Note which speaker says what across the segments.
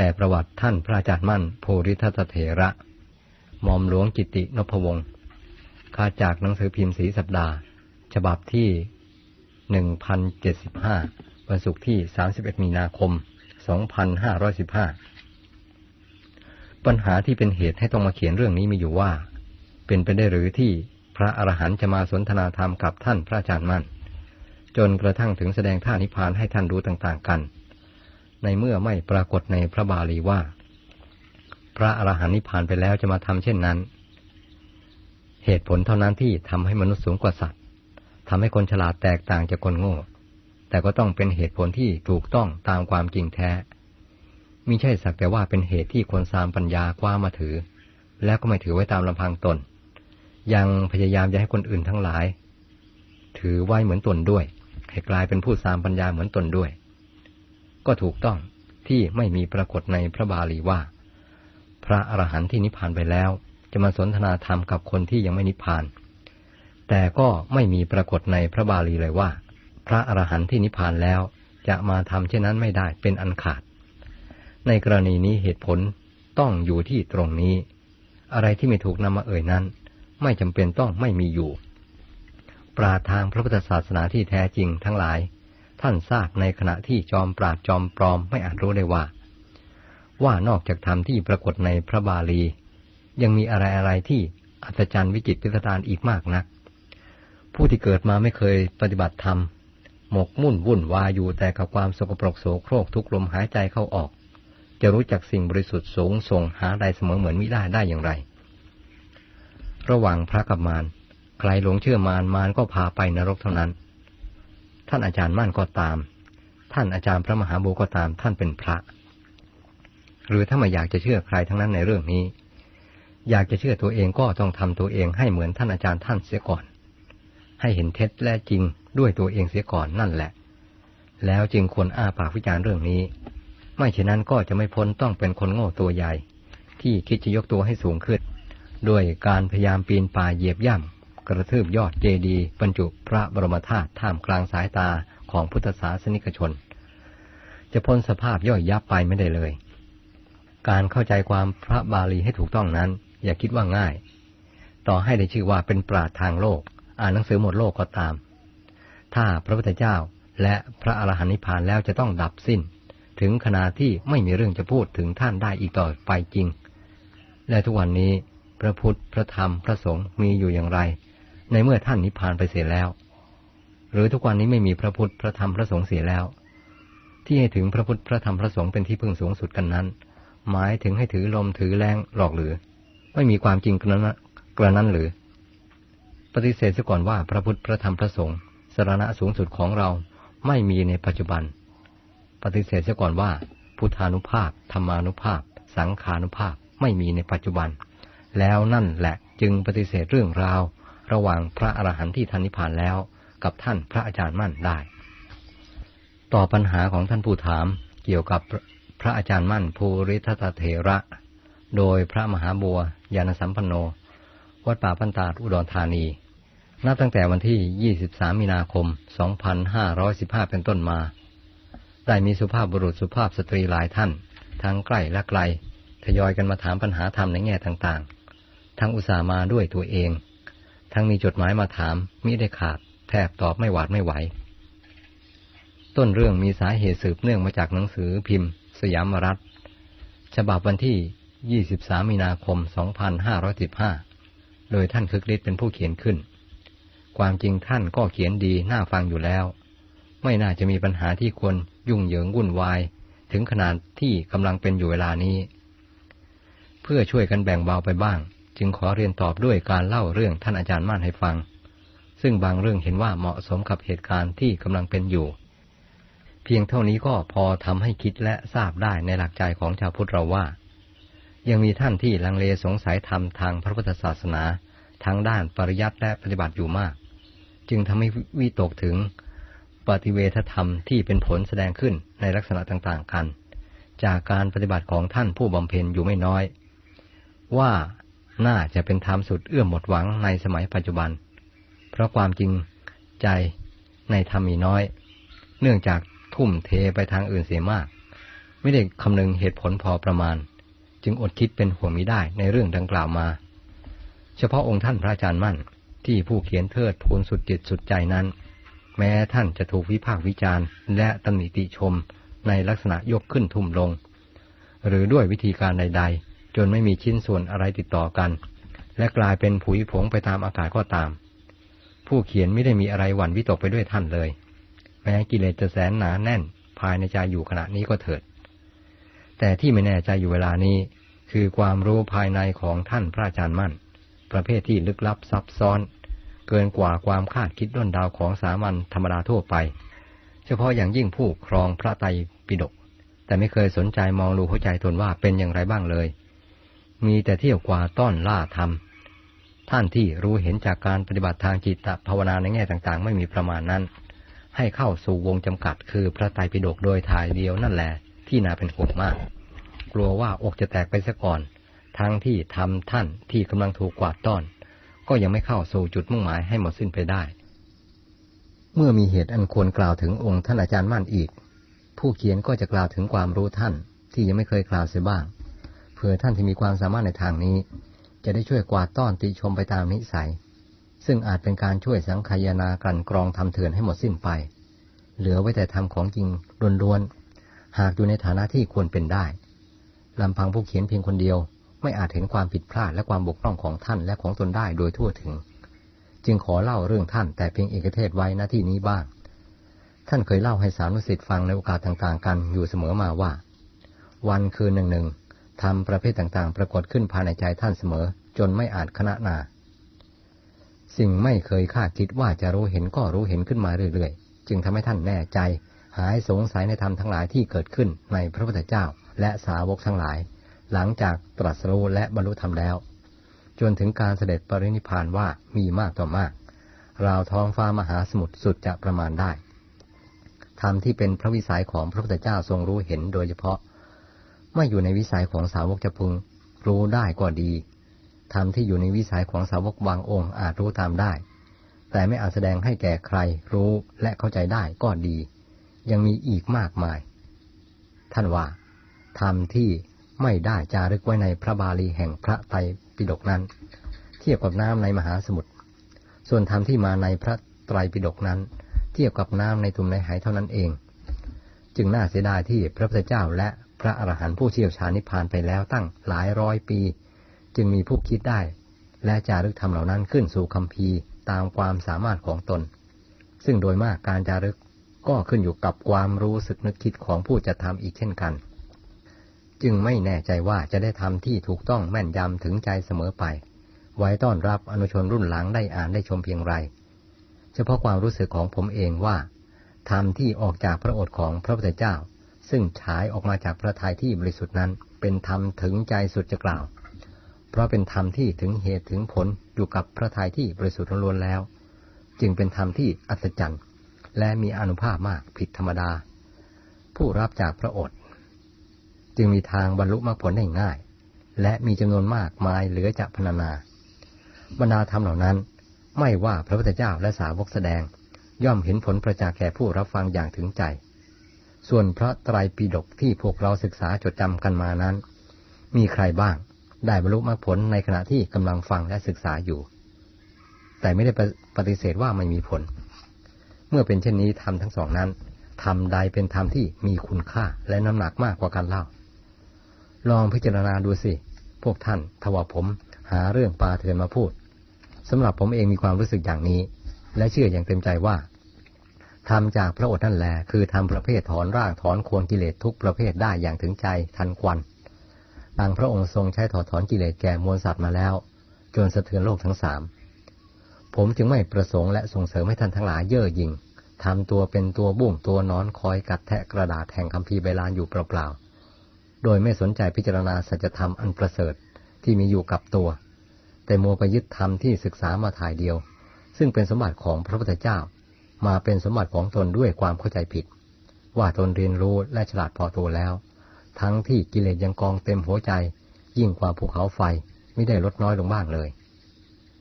Speaker 1: แต่ประวัติท่านพระอาจารย์มั่น โพริทัตเถระหม่อมหลวงกิตินพวงศ์ค่าจากหนังสือพิมพ์สีสัปดาห์ ฉบับที่หนึ่งพันเจ็ดสิบห้าวันศุกร์ที่สามสิบเอ็ดมีนาคมสองพันห้าร้อยสิบห้าปัญหาที่เป็นเหตุให้ต้องมาเขียนเรื่องนี้มีอยู่ว่า เป็นไปได้หรือที่พระอรหันต์จะมาสนทนาธรรมกับท่านพระอาจารย์มั่น จนกระทั่งถึงแสดงท่านิพพานให้ท่านรู้ต่าง ๆ กัน ในเมื่อไม่ปรากฏในพระบาลีว่า พระอรหันต์นิพพานไปแล้วจะมาทำเช่นนั้น เหตุผลเท่านั้นที่ทำให้มนุษย์สูงกว่าสัตว์ทำให้คนฉลาดแตกต่างจากคนโง่ แต่ก็ต้องเป็นเหตุผลที่ถูกต้องตามความจริงแท้มิใช่สักแต่ว่าเป็นเหตุที่คนสามปัญญาคว้ามาถือ แล้วก็ไม่ถือไว้ตามลำพังตน ยังพยายามจะให้คนอื่นทั้งหลาย ถือไว้เหมือนตนด้วยให้กลายเป็นผู้สามปัญญาเหมือนตนด้วย ก็ถูกต้องที่ไม่มีปรากฏในพระบาลีว่า พระอรหันต์ที่นิพพานไปแล้ว จะมาสนทนาธรรมกับคนที่ยังไม่นิพพาน แต่ก็ไม่มีปรากฏในพระบาลีเลยว่า พระอรหันต์ที่นิพพานแล้วจะมาทำเช่นนั้นไม่ได้เป็นอันขาด ในกรณีนี้เหตุผลต้องอยู่ที่ตรงนี้ อะไรที่ไม่ถูกนำมาเอ่ยนั้น ไม่จำเป็นต้องไม่มีอยู่ ปราทางพระพุทธศาสนาที่แท้จริงทั้งหลาย ท่านทราบในขณะที่จอมปราดจอมปลอมไม่อาจรู้ได้ว่า ว่านอกจากธรรมที่ปรากฏในพระบาลี ยังมีอะไรอะไรที่อัศจรรย์วิจิตพิสดารอีกมากนัก ผู้ที่เกิดมาไม่เคยปฏิบัติธรรม หมกมุ่นวุ่นวายอยู่แต่กับความสกปรกโสโครกทุกลมหายใจเข้าออก จะรู้จักสิ่งบริสุทธิ์สูงส่งหาใดเสมอเหมือนมิได้ได้อย่างไร ระหว่างพระกับมารใครหลงเชื่อมารมารก็พาไปนรกเท่านั้น ท่านอาจารย์มั่นก็ตาม ท่านอาจารย์พระมหาบุก็ตาม ท่านเป็นพระ หรือถ้าไม่อยากจะเชื่อใครทั้งนั้นในเรื่องนี้ อยากจะเชื่อตัวเองก็ต้องทำตัวเองให้เหมือนท่านอาจารย์ท่านเสียก่อน ให้เห็นเท็จและจริงด้วยตัวเองเสียก่อนนั่นแหละ แล้วจึงควรอ้าปากวิจารณ์เรื่องนี้ ไม่เช่นนั้นก็จะไม่พ้นต้องเป็นคนโง่ตัวใหญ่ ที่คิดจะยกตัวให้สูงขึ้น ด้วยการพยายามปีนป่ายเหยียบย่ำ กระทืบยอดเจดีย์บรรจุพระบรมธาตุท่ามกลางสายตาของพุทธศาสนิกชน จะพ้นสภาพย่อยยับไปไม่ได้เลย การเข้าใจความพระบาลีให้ถูกต้องนั้น อย่าคิดว่าง่าย ต่อให้ได้ชื่อว่าเป็นปราดทางโลก อ่านหนังสือหมดโลกก็ตาม ถ้าพระพุทธเจ้าและพระอรหันต์นิพพานแล้วจะต้องดับสิ้น ถึงขนาดที่ไม่มีเรื่องจะพูดถึงท่านได้อีกต่อไปจริง และทุกวันนี้พระพุทธ พระธรรม พระสงฆ์มีอยู่อย่างไร ในเมื่อท่านนิพพานไปเสียแล้ว หรือทุกวันนี้ไม่มีพระพุทธพระธรรมพระสงฆ์เสียแล้ว ที่ให้ถึงพระพุทธพระธรรมพระสงฆ์เป็นที่พึ่งสูงสุดกันนั้น หมายถึงให้ถือลมถือแรงหลอกหรือ ไม่มีความจริงกระนั้นกระนั้นหรือ ปฏิเสธซะก่อนว่าพระพุทธพระธรรมพระสงฆ์สารณะสูงสุดของเราไม่มีในปัจจุบัน ปฏิเสธซะก่อนว่า พุทธานุภาพธรรมานุภาพ สังขานุภาพไม่มีในปัจจุบัน แล้วนั่นแหละจึงปฏิเสธเรื่องราว ระหว่างพระอรหันต์ที่ท่านนิพพานแล้ว กับท่านพระอาจารย์มั่นได้ ต่อปัญหาของท่านผู้ถามเกี่ยวกับพระอาจารย์มั่นภูริทัตเถระ โดยพระมหาบัวยานสัมปันโน วัดป่าพันตาดอุดรธานีนับตั้งแต่วันที่ 23 มีนาคม 2515 เป็นต้นมา ได้มีสุภาพบุรุษสุภาพสตรีหลายท่าน ทั้งใกล้และไกล ทยอยกันมาถามปัญหาธรรมในแง่ต่างๆ ทั้งอุตส่าห์มาด้วยตัวเอง ทั้งมีจดหมายมาถามมิได้ขาด แทบตอบไม่หวาดไม่ไหว ต้นเรื่องมีสาเหตุสืบเนื่องมาจากหนังสือพิมพ์ สยามรัฐ ฉบับวันที่ 23 มีนาคม 2515 โดยท่านคึกฤทธิ์เป็นผู้เขียนขึ้น ความจริงท่านก็เขียนดีน่าฟังอยู่แล้ว ไม่น่าจะมีปัญหาที่ควรยุ่งเหยิงวุ่นวาย ถึงขนาดที่กำลังเป็นอยู่เวลานี้ เพื่อช่วยกันแบ่งเบาไปบ้าง จึงขอเรียนตอบด้วยการเล่าเรื่องท่านอาจารย์ม่านให้ฟัง ซึ่งบางเรื่องเห็นว่าเหมาะสมกับเหตุการณ์ที่กำลังเป็นอยู่ เพียงเท่านี้ก็พอทำให้คิดและทราบได้ในหลักใจของชาวพุทธเราว่า ยังมีท่านที่ลังเลสงสัยธรรมทางพระพุทธศาสนาทั้งด้านปริยัติและปฏิบัติอยู่มาก จึงทำให้วิตกถึงปฏิเวทธรรมที่เป็นผลแสดงขึ้นในลักษณะต่างๆกัน จากการปฏิบัติของท่านผู้บำเพ็ญอยู่ไม่น้อย ว่า น่าจะเป็นธรรมสุดเอื้อมหมดหวังในสมัยปัจจุบัน เพราะความจริงใจในธรรมมีน้อย เนื่องจากทุ่มเทไปทางอื่นเสียมาก ไม่ได้คำนึงเหตุผลพอประมาณ จึงอดคิดเป็นห่วงมิได้ในเรื่องดังกล่าวมา เฉพาะองค์ท่านพระอาจารย์มั่นที่ผู้เขียนเทิดทูนสุดจิตสุดใจนั้น แม้ท่านจะถูกวิพากษ์วิจารณ์ และตำหนิติชมในลักษณะยกขึ้นทุ่มลง หรือด้วยวิธีการใด ๆ จนไม่มีชิ้นส่วนอะไรติดต่อกัน และกลายเป็นผุยผงไปตามอากาศก็ตาม ผู้เขียนไม่ได้มีอะไรหวั่นวิตกไปด้วยท่านเลย แม้กิเลสจะแสนหนาแน่น ภายในใจอยู่ขณะนี้ก็เถิด แต่ที่ไม่แน่ใจอยู่เวลานี้ คือความรู้ภายในของท่านพระอาจารย์มั่น ประเภทที่ลึกลับซับซ้อน เกินกว่าความคาดคิดด้นดาวของสามัญธรรมดาทั่วไป เฉพาะอย่างยิ่งผู้ครองพระไตรปิฎกแต่ไม่เคยสนใจมองดูหัวใจตนว่าเป็นอย่างไรบ้างเลย มีแต่เที่ยวกว่าต้อนล่าธรรม ท่านที่รู้เห็นจากการปฏิบัติทางจิตภาวนาในแง่ต่างๆ ไม่มีประมาณนั้น ให้เข้าสู่วงจำกัดคือพระไตรปิฎกโดยถ่ายเดียวนั่นแหละที่น่าเป็นห่วงมาก กลัวว่าอกจะแตกไปซะก่อน ทั้งที่ทำท่านที่กำลังถูกกวาดต้อน ก็ยังไม่เข้าสู่จุดมุ่งหมายให้หมดสิ้นไปได้ เมื่อมีเหตุอันควรกล่าวถึงองค์ท่านอาจารย์มั่นอีก ผู้เขียนก็จะกล่าวถึงความรู้ท่านที่ยังไม่เคยกล่าวเสียบ้าง เพื่อท่านที่มีความสามารถในทางนี้ จะได้ช่วยกวาดต้อนติชมไปตามนิสัย ซึ่งอาจเป็นการช่วยสังขายนากลั่นกรองทำเถื่อนให้หมดสิ้นไป เหลือไว้แต่ทำของจริงล้วนๆหากอยู่ในฐานะที่ควรเป็นได้ลำพังผู้เขียนเพียงคนเดียว ไม่อาจเห็นความผิดพลาดและความบกพร่องของท่านและของตนได้โดยทั่วถึง จึงขอเล่าเรื่องท่านแต่เพียงเอกเทศไว้ณที่นี้บ้าง ท่านเคยเล่าให้สานุสิทธิ์ฟังในโอกาสต่างๆ กันอยู่เสมอมาว่า วันคืนหนึ่งหนึ่ง ทำประเภทต่างๆ ปรากฏขึ้นภายในใจท่านเสมอ จนไม่อาจคณะนา สิ่งไม่เคยคาดคิดว่าจะรู้เห็นก็รู้เห็นขึ้นมาเรื่อยๆ จึงทำให้ท่านแน่ใจ หายสงสัยในธรรมทั้งหลายที่เกิดขึ้นในพระพุทธเจ้า และสาวกทั้งหลาย หลังจากตรัสรู้และบรรลุธรรมแล้ว จนถึงการเสด็จปรินิพพานว่ามีมากต่อมากราวท้องฟ้ามหาสมุทรสุดจะประมาณได้ธรรมที่เป็นพระวิสัยของพระพุทธเจ้าทรงรู้เห็นโดยเฉพาะ ไม่อยู่ในวิสัยของสาวกจะพึง รู้ได้ก็ดีธรรมที่อยู่ในวิสัยของสาวกบางองค์อาจรู้ตามได้ แต่ไม่อาจแสดงให้แก่ใครรู้และเข้าใจได้ก็ดี ยังมีอีกมากมาย ท่านว่าธรรมที่ไม่ได้จารึกไว้ในพระบาลีแห่งพระไตรปิฎกนั้น เทียบกับน้ำในมหาสมุทร ส่วนธรรมที่มาในพระไตรปิฎกนั้น เทียบกับน้ำในตุ่มในหายเท่านั้นเอง จึงน่าเสียดายที่พระพุทธเจ้าและ พระอรหันต์ผู้เชี่ยวชาญนิพพานไปแล้วตั้งหลายร้อยปี จึงมีผู้คิดได้ และจารึกธรรมเหล่านั้นขึ้นสู่คัมภีตามความสามารถของตน ซึ่งโดยมากการจารึกก็ขึ้นอยู่กับความรู้สึกนึกคิดของผู้จะทำอีกเช่นกัน จึงไม่แน่ใจว่าจะได้ทำที่ถูกต้องแม่นยำถึงใจเสมอไป ไว้ต้อนรับอนุชนรุ่นหลังได้อ่านได้ชมเพียงไร เฉพาะความรู้สึกของผมเองว่าธรรมที่ออกจากพระโอษฐ์ของพระพุทธเจ้า ซึ่งฉายออกมาจากพระทัยที่บริสุทธิ์นั้น เป็นธรรมถึงใจสุดจะกล่าว เพราะเป็นธรรมที่ถึงเหตุถึงผลอยู่กับพระทัยที่บริสุทธิ์ล้วนแล้ว จึงเป็นธรรมที่อัศจรรย์ และมีอนุภาพมากผิดธรรมดา ผู้รับจากพระโอษฐ์จึงมีทางบรรลุมรรคผลได้ง่าย และมีจำนวนมากมายเหลือจะพรรณนา บรรดาธรรมเหล่านั้น ไม่ว่าพระพุทธเจ้าและสาวกแสดง ย่อมเห็นผลประจักษ์แก่ผู้รับฟังอย่างถึงใจ ส่วนพระไตรปิฎกที่พวกเราศึกษาจดจำกันมานั้น มีใครบ้าง ได้บรรลุมรรคผลในขณะที่กำลังฟังและศึกษาอยู่ แต่ไม่ได้ปฏิเสธว่าไม่มีผล เมื่อเป็นเช่นนี้ธรรมทั้งสองนั้นธรรมใดเป็นธรรมที่มีคุณค่าและน้ำหนักมากกว่ากันเล่า ลองพิจารณาดูสิ พวกท่านทว่าผมหาเรื่องปลาเถื่อนมาพูดสำหรับผมเองมีความรู้สึกอย่างนี้ และเชื่ออย่างเต็มใจว่า ทำจากพระโอษฐ์นั่นแหละคือทำประเภทถอนร่างถอนโควรกิเลสทุกประเภทได้อย่างถึงใจทันควันดังพระองค์ทรงใช้ถอดถอนกิเลสแก่มวลสัตว์มาแล้ว จนสะเทือนโลกทั้งสามผมจึงไม่ประสงค์และส่งเสริมให้ท่านทั้งหลายเย่อหยิ่งทำตัวเป็นตัวบุ้งตัวนอนคอยกัดแทะกระดาษแห่งคัมภีร์ใบลานอยู่เปล่าๆ โดยไม่สนใจพิจารณาสัจธรรมอันประเสริฐที่มีอยู่กับตัว แต่มัวไปยึดธรรมที่ศึกษามาถ่ายเดียว ซึ่งเป็นสมบัติของพระพุทธเจ้า มาเป็นสมบัติของตนด้วยความเข้าใจผิด ว่าตนเรียนรู้และฉลาดพอตัวแล้ว ทั้งที่กิเลสยังกองเต็มหัวใจ ยิ่งกว่าภูเขาไฟไม่ได้ลดน้อยลงบ้างเลย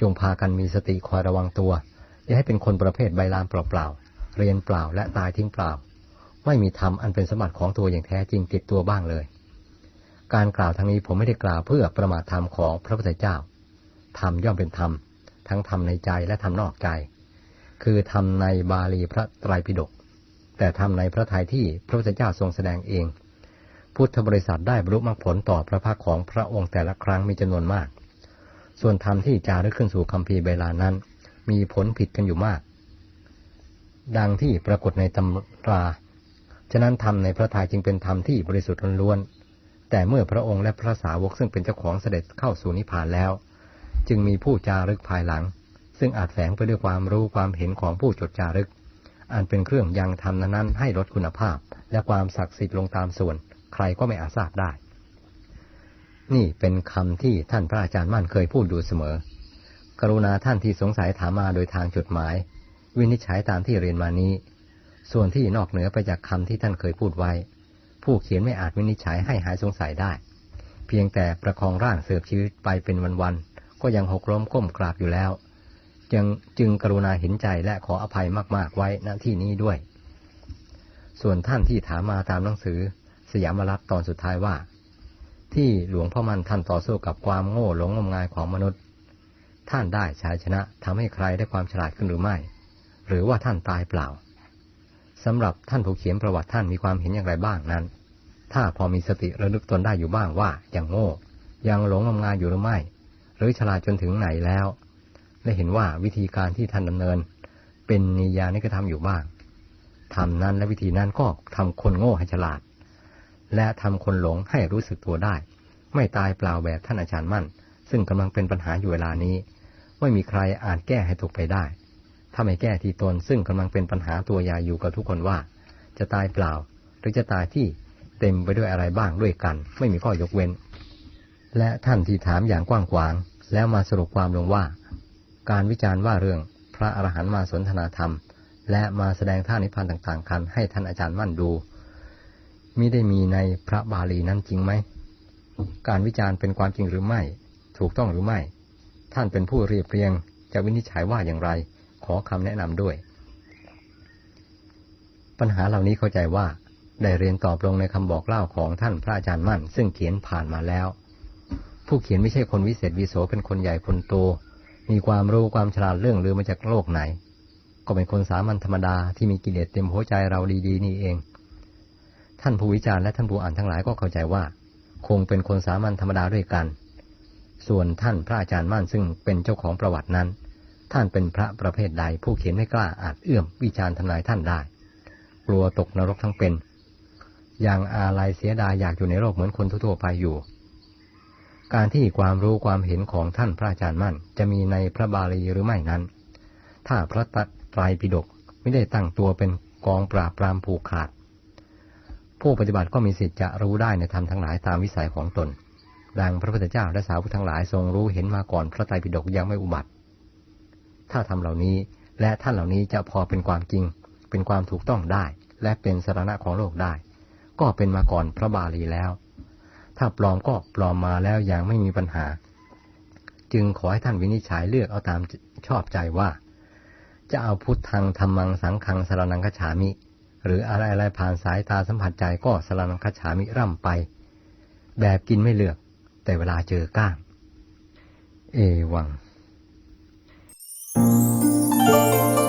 Speaker 1: จงพากันมีสติคอยระวังตัว อย่าให้เป็นคนประเภทใบลานเปล่าๆเรียนเปล่าและตายทิ้งเปล่า ไม่มีธรรมอันเป็นสมบัติของตัวอย่างแท้จริงติดตัวบ้างเลย การกล่าวทางนี้ผมไม่ได้กล่าวเพื่อประมาทธรรมของพระพุทธเจ้าธรรมย่อมเป็นธรรมทั้งธรรมในใจและธรรมนอกใจ คือธรรมในบาลีพระไตรปิฎกแต่ธรรมในพระทัยที่พระพุทธเจ้าทรงแสดงเอง พุทธบริษัทได้บรรลุมรรคผลต่อพระภาคของพระองค์แต่ละครั้งมีจำนวนมาก ส่วนธรรมที่จารึกขึ้นสู่คำพีเวลานั้น มีผลผิดกันอยู่มาก ดังที่ปรากฏในตำราฉะนั้นธรรมในพระทัยจึงเป็นธรรมที่บริสุทธิ์ล้วนแต่เมื่อพระองค์และพระสาวกซึ่งเป็นเจ้าของเสด็จเข้าสู่นิพพานแล้ว จึงมีผู้จารึกภายหลัง ซึ่งอาจแฝงไปด้วยความรู้ความเห็นของผู้จดจารึก อันเป็นเครื่องยังธรรมนั้นให้ลดคุณภาพ และความศักดิ์สิทธิ์ลงตามส่วน ใครก็ไม่อาจทราบได้ นี่เป็นคำที่ท่านพระอาจารย์มั่นเคยพูดดูเสมอ กรุณาท่านที่สงสัยถามมาโดยทางจดหมาย วินิจฉัยตามที่เรียนมานี้ ส่วนที่นอกเหนือไปจากคำที่ท่านเคยพูดไว้ ผู้เขียนไม่อาจวินิจฉัยให้หายสงสัยได้ เพียงแต่ประคองร่างเสือบชีวิตไปเป็นวันๆก็ยังหกล้มก้มกราบอยู่แล้ว จึงจึงกรุณาเห็นใจและขออภัยมาก ๆ ไว้ณที่นี้ด้วย ส่วนท่านที่ถามมาตามหนังสือ สยามรัฐตอนสุดท้ายว่า ที่หลวงพ่อมันท่านต่อสู้กับความโง่หลงงมงายของมนุษย์ ท่านได้ชัยชนะทำให้ใครได้ความฉลาดขึ้นหรือไม่ หรือว่าท่านตายเปล่าสำหรับท่านผู้เขียนประวัติท่านมีความเห็นอย่างไรบ้างนั้น ถ้าพอมีสติระลึกตนได้อยู่บ้างว่ายังโง่ ยังหลงงมงายอยู่หรือไม่ หรือฉลาดจนถึงไหนแล้ว และเห็นว่าวิธีการที่ท่านดำเนิน เป็นนิยานิกระทำอยู่บ้างทำนั้นและวิธีนั้นก็ทำคนโง่ให้ฉลาด และทำคนหลงให้รู้สึกตัวได้ ไม่ตายเปล่าแบบท่านอาจารย์มั่น ซึ่งกำลังเป็นปัญหาอยู่เวลานี้ ไม่มีใครอาจแก้ให้ถูกไปได้ ถ้าไม่แก้ที่ตนซึ่งกำลังเป็นปัญหาตัวยาอยู่กับทุกคนว่า จะตายเปล่า หรือจะตายที่เต็มไปด้วยอะไรบ้างด้วยกัน ไม่มีข้อยกเว้น และท่านที่ถามอย่างกว้างขวาง แล้วมาสรุปความลงว่า การวิจารณ์ว่าเรื่องพระอรหันต์มาสนทนาธรรม และมาแสดงท่านิพพานต่างๆ กัน ให้ท่านอาจารย์มั่นดูมิได้มีในพระบาลีนั้นจริงไหม การวิจารณ์เป็นความจริงหรือไม่ ถูกต้องหรือไม่ ท่านเป็นผู้เรียบเรียง จะวินิจฉัยว่าอย่างไร ขอคำแนะนำด้วย ปัญหาเหล่านี้เข้าใจว่า ได้เรียนตอบลงในคำบอกเล่าของท่านพระอาจารย์มั่น ซึ่งเขียนผ่านมาแล้ว ผู้เขียนไม่ใช่คนวิเศษวิโสเป็นคนใหญ่คนโต มีความรู้ความฉลาดเรื่องลือมาจากโลกไหน ก็เป็นคนสามัญธรรมดาที่มีกิเลสเต็มหัวใจเราดีๆ นี่เอง ท่านผู้วิจารณ์และท่านผู้อ่านทั้งหลายก็เข้าใจว่า คงเป็นคนสามัญธรรมดาด้วยกัน ส่วนท่านพระอาจารย์มั่นซึ่งเป็นเจ้าของประวัตินั้น ท่านเป็นพระประเภทใดผู้เขียนไม่กล้าอาจเอื้อมวิจารณ์ทำนายท่านได้ กลัวตกนรกทั้งเป็นอย่างอาลัยเสียดายอยากอยู่ในโลกเหมือนคนทั่วๆไปอยู่ การที่ความรู้ความเห็นของท่านพระอาจารย์มั่น จะมีในพระบาลีหรือไม่นั้น ถ้าพระไตรปิฎกไม่ได้ตั้งตัวเป็นกองปราบปรามผูกขาด ผู้ปฏิบัติก็มีสิทธิ์จะรู้ได้ในธรรมทั้งหลายตามวิสัยของตน ดังพระพุทธเจ้าและสาวกทั้งหลายทรงรู้เห็นมาก่อนพระไตรปิฎกยังไม่อุบัติ ถ้าทำเหล่านี้และท่านเหล่านี้จะพอเป็นความจริง เป็นความถูกต้องได้ และเป็นสาระของโลกได้ ก็เป็นมาก่อนพระบาลีแล้ว ถ้าปลอมก็ปลอมมาแล้วอย่างไม่มีปัญหา จึงขอให้ท่านวินิจฉัยเลือกเอาตามชอบใจว่า จะเอาพุทธังธรรมังสังขังสารนังคฉามิ หรืออะไรอะไรผ่านสายตาสัมผัสใจก็สารนังคฉามิร่ำไป แบบกินไม่เลือก แต่เวลาเจอก้าง เอวัง Thank you.